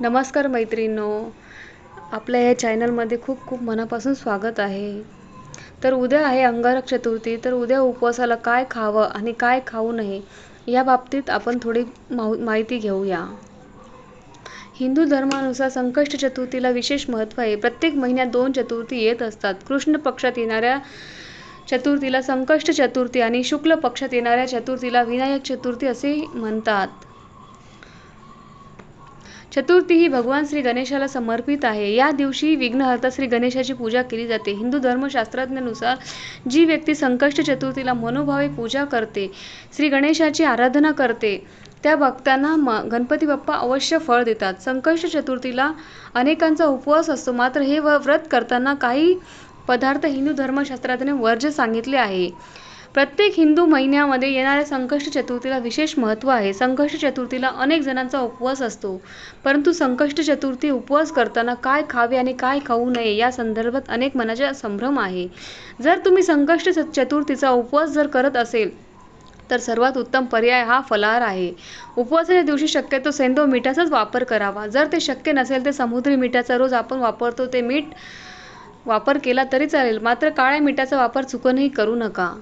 नमस्कार मैत्रिणींनो. आपल्या या चॅनलमध्ये खूप खूप मनापासून स्वागत आहे. तर उद्या आहे अंगारक चतुर्थी तर उद्या उपवासाला काय खावं आणि काय खाऊ नये या बाबतीत आपण थोडी माहू माहिती घेऊया. हिंदू धर्मानुसार संकष्ट चतुर्थीला विशेष महत्त्व आहे. प्रत्येक महिन्यात दोन चतुर्थी येत असतात. कृष्ण पक्षात येणाऱ्या चतुर्थीला संकष्ट चतुर्थी आणि शुक्ल पक्षात येणाऱ्या चतुर्थीला विनायक चतुर्थी असे म्हणतात. चतुर्थी ही भगवान श्री गणेशाला समर्पित आहे. या दिवशी विघ्नहर्ता श्री गणेशाची पूजा केली जाते. हिंदू धर्मशास्त्रज्ञानुसार जी व्यक्ती संकष्ट चतुर्थीला मनोभावे पूजा करते श्री गणेशाची आराधना करते त्या भक्तांना म गणपती बाप्पा अवश्य फळ देतात. संकष्ट चतुर्थीला अनेकांचा उपवास असतो. मात्र हे व्रत करताना काही पदार्थ हिंदू धर्मशास्त्राने वर्ज्य सांगितले आहे. प्रत्येक हिंदू महिन्यामध्ये येणाऱ्या संकष्ट चतुर्थीला विशेष महत्त्व आहे. संकष्ट चतुर्थीला अनेक जणांचा उपवास असतो. परंतु संकष्ट चतुर्थी उपवास करताना काय खावे आणि काय खाऊ नये या संदर्भात अनेक मनाचा संभ्रम आहे. जर तुम्ही संकष्ट चतुर्थीचा उपवास जर करत असेल तर सर्वात उत्तम पर्याय हा फलाहार आहे. उपवासाच्या दिवशी शक्यतो सेंदो मिठाचाच वापर करावा. जर ते शक्य नसेल तर समुद्री मिठाचा रोज आपण वापरतो. ते मीठ वापर केला तरी चालेल. मात्र काळ्या मिठाचा वापर चुकूनही करू नका.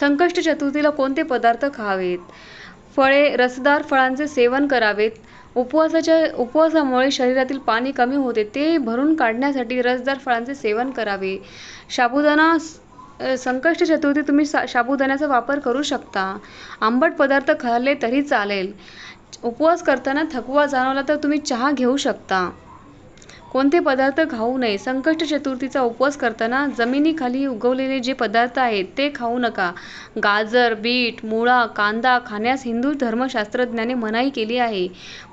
संकष्ट चतुर्थीला कोणते पदार्थ खावेत? फळे रसदार फळांचे सेवन करावेत. उपवासाच्या उपवासामुळे शरीरातील पाणी कमी होते. ते भरून काढण्यासाठी रसदार फळांचे सेवन करावे. साबुदाणा संकष्ट चतुर्थी तुम्ही सा साबुदाण्याचा वापर करू शकता. आंबट पदार्थ खाल्ले तरी चालेल. उपवास करताना थकवा जाणवला तर तुम्ही चहा घेऊ शकता. कोणते पदार्थ खाऊ नये संकष्ट चतुर्थीचा उपवास करताना जमिनीखाली उगवलेले जे पदार्थ आहेत ते खाऊ नका. गाजर बीट मुळा कांदा खाण्यास हिंदू धर्मशास्त्रज्ञाने मनाई केली आहे.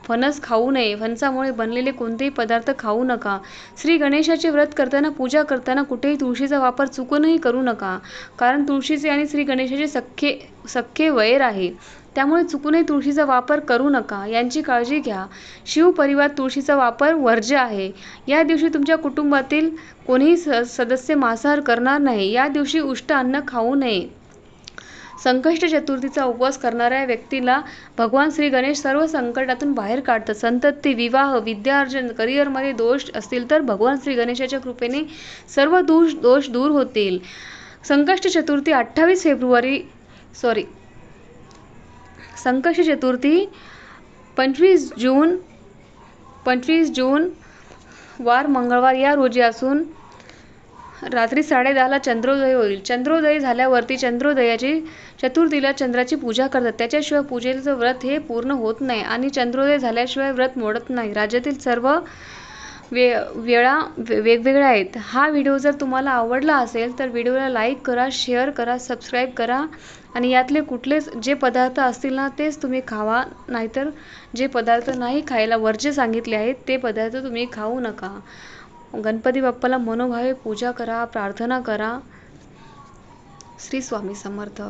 फणस खाऊ नये फणसामुळे बनलेले कोणतेही पदार्थ खाऊ नका. श्री गणेशाचे व्रत करताना पूजा करताना कुठेही तुळशीचा वापर चुकूनही करू नका. कारण तुळशीचे आणि श्री गणेशाचे सख्खे सख्खे वैर आहे. त्यामुळे चुकूनही तुळशीचा वापर करू नका. यांची काळजी घ्या. शिवपरिवार तुळशीचा वापर वर्ज्य आहे. या दिवशी तुमच्या कुटुंबातील कोणीही स सदस्य मांसाहार करणार नाही. या दिवशी उष्ट अन्न खाऊ नये. संकष्ट चतुर्थीचा उपवास करणाऱ्या व्यक्तीला भगवान श्री गणेश सर्व संकटातून बाहेर काढतात. संतती विवाह विद्यार्जन करिअरमध्ये दोष असतील तर भगवान श्री गणेशाच्या कृपेने सर्व दोष दोष दूर होतील. संकष्ट चतुर्थी अठ्ठावीस फेब्रुवारी सॉरी संकष चतुर्थी पंचवीस जून पंचवीस जून वार मंगळवार या रोजी असून रात्री साडेदहाला चंद्रोदय होईल. चंद्रोदय झाल्यावरती चंद्रोदयाची चतुर्थीला चंद्राची पूजा करतात. त्याच्याशिवाय पूजेचं व्रत हे पूर्ण होत नाही आणि चंद्रोदय झाल्याशिवाय व्रत मोडत नाही. राज्यातील सर्व वे वेळा वेगवेगळ्या आहेत. हा व्हिडिओ जर तुम्हाला आवडला असेल तर व्हिडिओला लाईक करा शेअर करा सबस्क्राईब करा. आणि यातले कुठलेच जे पदार्थ असतील ना तेच तुम्ही खावा. नाहीतर जे पदार्थ नाही खायला वरचे सांगितले आहेत ते पदार्थ तुम्ही खाऊ नका. गणपती बाप्पाला मनोभावे पूजा करा प्रार्थना करा. श्री स्वामी समर्थ.